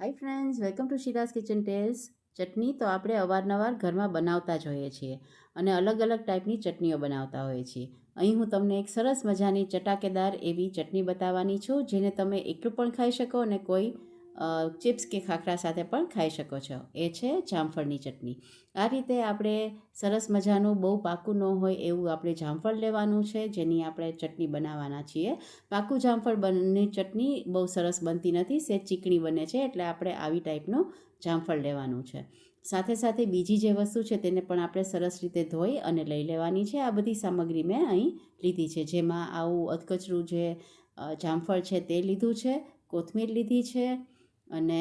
Hi friends, welcome to Shiraz kitchen tales. Chutney તો આપણે અવારનવાર ઘરમાં બનાવતા જ હોઈએ છીએ અને અલગ અલગ ટાઈપની ચટણીઓ બનાવતા હોઈએ છીએ. અહીં હું તમને એક સરસ મજાની ચટાકેદાર એવી ચટણી બતાવવાની છું, જેને તમે એકલું પણ ખાઈ શકો અને કોઈ ચિપ્સ કે ખાખરા સાથે પણ ખાઈ શકો છો. એ છે જામફળની ચટણી. આ રીતે આપણે સરસ મજાનું બહુ પાકું ન હોય એવું આપણે જામફળ લેવાનું છે, જેની આપણે ચટણી બનાવવાના છીએ. પાકું જામફળ બનની ચટણી બહુ સરસ બનતી નથી સે ચીકણી બને છે, એટલે આપણે આવી ટાઈપનું જામફળ લેવાનું છે. સાથે સાથે બીજી જે વસ્તુ છે તેને પણ આપણે સરસ રીતે ધોઈ અને લઈ લેવાની છે. આ બધી સામગ્રી મેં અહીં લીધી છે. જેમાં આવું અધકચરું જે જામફળ છે તે લીધું છે, કોથમીર લીધી છે અને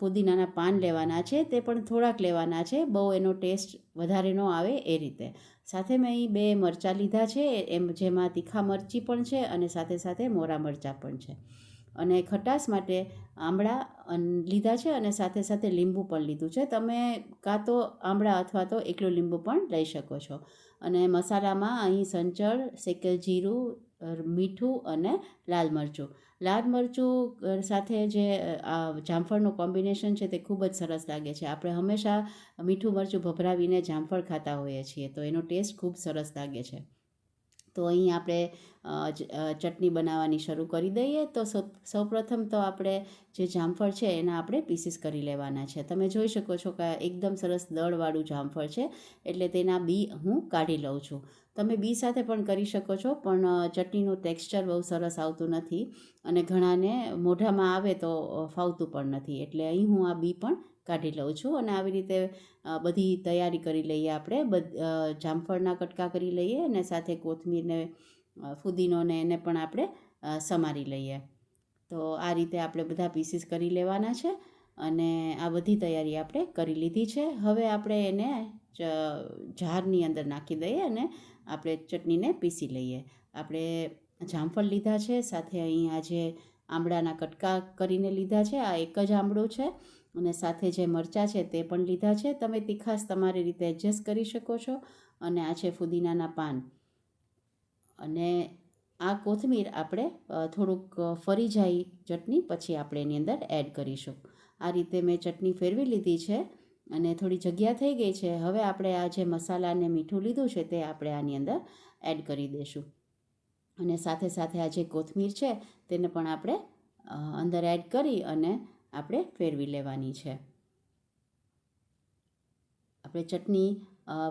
ફુદીનાના પાન લેવાના છે, તે પણ થોડાક લેવાના છે, બહુ એનો ટેસ્ટ વધારે ન આવે એ રીતે. સાથે મેં અહીં બે મરચાં લીધા છે એમ જેમાં તીખા મરચી પણ છે અને સાથે સાથે મોરા મરચાં પણ છે. અને ખટાશ માટે આમળા લીધા છે અને સાથે સાથે લીંબુ પણ લીધું છે. તમે કાં તો આમળા અથવા તો એકલું લીંબુ પણ લઈ શકો છો. અને મસાલામાં અહીં સંચળ, શેકેલ જીરું મીઠું અને લાલ મરચું. લાલ મરચું સાથે જે આ જામફળનું કોમ્બિનેશન છે તે ખૂબ જ સરસ લાગે છે. આપણે હંમેશા મીઠું મરચું ભભરાવીને જામફળ ખાતા હોઈએ છીએ, તો એનો ટેસ્ટ ખૂબ સરસ લાગે છે. તો અહીં આપણે ચટણી બનાવવાની શરૂ કરી દઈએ. તો સૌપ્રથમ તો આપણે જે જામફળ છે એના આપણે પીસીસ કરી લેવાના છે. તમે જોઈ શકો છો કે એકદમ સરસ દળવાળું જામફળ છે, એટલે તેના બી હું કાઢી લઉં છું. તમે બી સાથે પણ કરી શકો છો, પણ ચટણીનું ટેક્સચર બહુ સરસ આવતું નથી અને ઘણાને મોઢામાં આવે તો ફાવતું પણ નથી. એટલે અહીં હું આ બી પણ કાઢી લઉં છું અને આવી રીતે બધી તૈયારી કરી લઈએ આપણે. જામફળના કટકા કરી લઈએ અને સાથે કોથમીરને ફુદીનોને એને પણ આપણે સમારી લઈએ. તો આ રીતે આપણે બધા પીસીસ કરી લેવાના છે. અને આ બધી તૈયારી આપણે કરી લીધી છે. હવે આપણે એને જારની અંદર નાખી દઈએ અને આપણે ચટણીને પીસી લઈએ. આપણે જામફળ લીધા છે, સાથે અહીં આજે આંબળાના કટકા કરીને લીધા છે, આ એક જ આંબળું છે અને સાથે જે મરચાં છે તે પણ લીધા છે. તમે તીખાસ તમારી રીતે એડજસ્ટ કરી શકો છો અને આ છે ફુદીનાના પાન. અને આ કોથમીર આપણે થોડુંક ફરી જાય ચટણી, પછી આપણે એની અંદર એડ કરીશું. આ રીતે મેં ચટણી ફેરવી લીધી છે અને થોડી જગ્યા થઈ ગઈ છે. હવે આપણે આ જે મસાલા અને મીઠું લીધું છે તે આપણે આની અંદર એડ કરી દઈશું અને સાથે સાથે આ જે કોથમીર છે તેને પણ આપણે અંદર એડ કરી અને આપણે ફેરવી લેવાની છે. આપણે ચટણી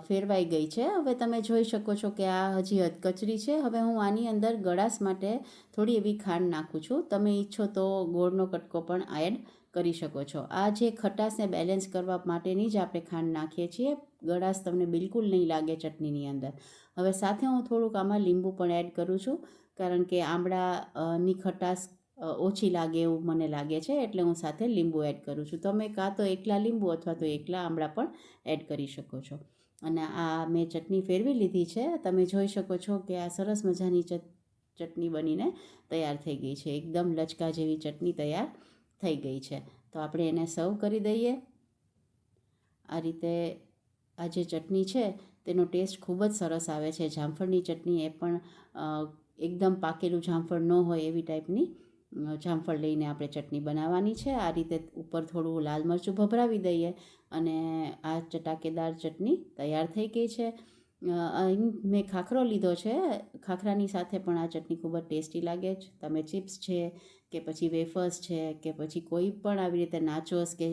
ફેરવાઈ ગઈ છે. હવે તમે જોઈ શકો છો કે આ હજી હદકચરી છે. હવે હું આની અંદર ગળાશ માટે થોડી એવી ખાંડ નાખું છું. તમે ઈચ્છો તો ગોળનો કટકો પણ એડ કરી શકો છો. આ જે ખટાશને બેલેન્સ કરવા માટેની જ આપણે ખાંડ નાખીએ છીએ. ગળાશ તમને બિલકુલ નહીં લાગે ચટણીની અંદર. હવે સાથે હું થોડુંક આમાં લીંબુ પણ એડ કરું છું, કારણ કે આમળાની ખટાશ ઓછી લાગે એવું મને લાગે છે, એટલે હું સાથે લીંબુ એડ કરું છું. તમે કાં તો એકલા લીંબુ અથવા તો એકલા આમળા પણ એડ કરી શકો છો. અને આ મેં ચટણી ફેરવી લીધી છે. તમે જોઈ શકો છો કે આ સરસ મજાની ચટણી બનીને તૈયાર થઈ ગઈ છે. એકદમ લચકા જેવી ચટણી તૈયાર થઈ ગઈ છે. તો આપણે એને સર્વ કરી દઈએ. આ રીતે આ જે ચટણી છે, તેનો ટેસ્ટ ખૂબ જ સરસ આવે છે. જામફળની ચટણી એ પણ એકદમ પાકેલું જામફળ ન હોય એવી ટાઈપની જામફળ લઈને આપણે ચટણી બનાવવાની છે. આ રીતે ઉપર થોડું લાલ મરચું ભભરાવી દઈએ અને આ ચટાકેદાર ચટણી તૈયાર થઈ ગઈ છે. અહીં મેં ખાખરો લીધો છે. ખાખરાની સાથે પણ આ ચટણી ખૂબ જ ટેસ્ટી લાગે છે. તમે ચિપ્સ છે કે પછી વેફર્સ છે કે પછી કોઈ પણ આવી રીતે નાચોસ કે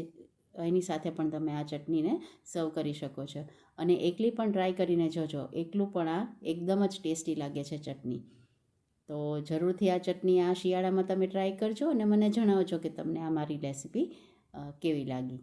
એની સાથે પણ તમે આ ચટણીને સર્વ કરી શકો છો. અને એકલી પણ ટ્રાય કરીને જોજો. એકલું પણ આ એકદમ જ ટેસ્ટી લાગે છે ચટણી. તો જરૂરથી આ ચટણી આ શિયાળામાં તમે ટ્રાય કરજો અને મને જણાવજો કે તમને આ મારી રેસીપી કેવી લાગી.